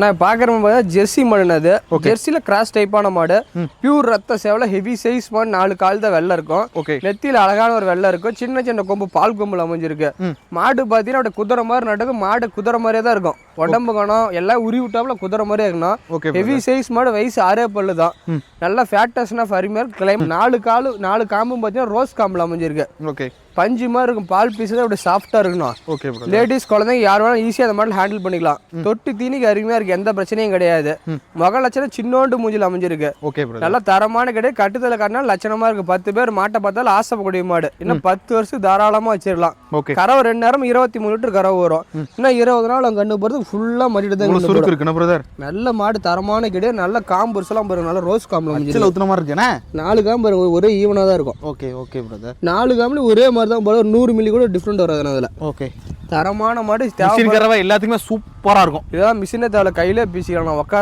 நான் பார்க்குற மாதிரி ஜெர்சி மாடுன்னு அது. ஜெர்சியில் கிராஸ் டைப்பான மாடு. பியூர் ரத்த சேவல ஹெவி சைஸ் மாடு நாலு கால் தான் வெள்ளை இருக்கும். ஓகே நெத்தியில் அழகான ஒரு வெள்ளை இருக்கும். சின்ன சின்ன கொம்பு பால் கொம்புல அமைஞ்சிருக்கு. மாடு பார்த்தீங்கன்னா அப்படியே குதிரை மாதிரி நடக்கும். மாடு குதிரை மாதிரியே தான் இருக்கும். உடம்பு கணம் எல்லாம் உரி விட்டாப்புல குதிரை மாதிரியே இருக்கணும் ஓகே ஹெவி சைஸ் மாடு வயசு ஆறே பல்லு தான். நல்ல ஃபேட்டஸ்னா அருமையாக கிளைம் நாலு காலு நாலு காம்பும் பார்த்தீங்கன்னா ரோஸ் காம்பில் அமைஞ்சிருக்கு. ஓகே பஞ்சு மாதிரி இருக்கும். பால் பீஸ் தான் அப்படி சாஃப்டாக இருக்கணும் ஓகே லேடிஸ் குழந்தைங்க யார் வேணாலும் ஈஸியாக அந்த மாதிரி ஹேண்டில் பண்ணிக்கலாம். தொட்டு தீனிக்கு அருமையாக இருக்கு. எந்த பிரச்சனையும் கிடையாது. முக லட்சணம் சின்னோண்டு மூஞ்சில் அமைஞ்சிருக்கு. ஓகே நல்லா தரமான கிடையாது. கட்டுத்தல காட்டினா லட்சணமா இருக்கு. பத்து பேர் மாட்டை பார்த்தாலும் ஆசைப்படக்கூடிய மாடு. இன்னும் பத்து வருஷத்துக்கு தாராளமா வச்சிடலாம் ஓகே கறவை ரெண்டு நேரம் இருபத்தி மூணு லிட்டர் கறவை வரும். இன்னும் இருபது நாள் அங்கே கண்ணு போகிறது ஃபுல்லாக மடிட்டு தான். இருக்குண்ணா பிரதர் நல்ல மாடு தரமான கிடையாது. நல்ல காம்பு எல்லாம் பாருங்க. நல்ல ரோஸ் காம்பில் அமைஞ்சிருக்கு. சில ஊத்துன மாதிரி இருக்கேண்ணே? நாலு காம்பு ஒரே ஈவனாக தான் இருக்கும். ஓகே ஓகே பிரதர் நாலு காம்புல ஒரே மாதிரி தான் போல நூறு மில்லி கூட டிஃப்ரெண்ட் வராது அதில் ஓகே தரமான மாடு தேவை எல்லாத்துக்குமே சூப்பராக இருக்கும். இதெல்லாம் மிஷினே தேவை. கையிலே பீசிக்கலாம் உட்கார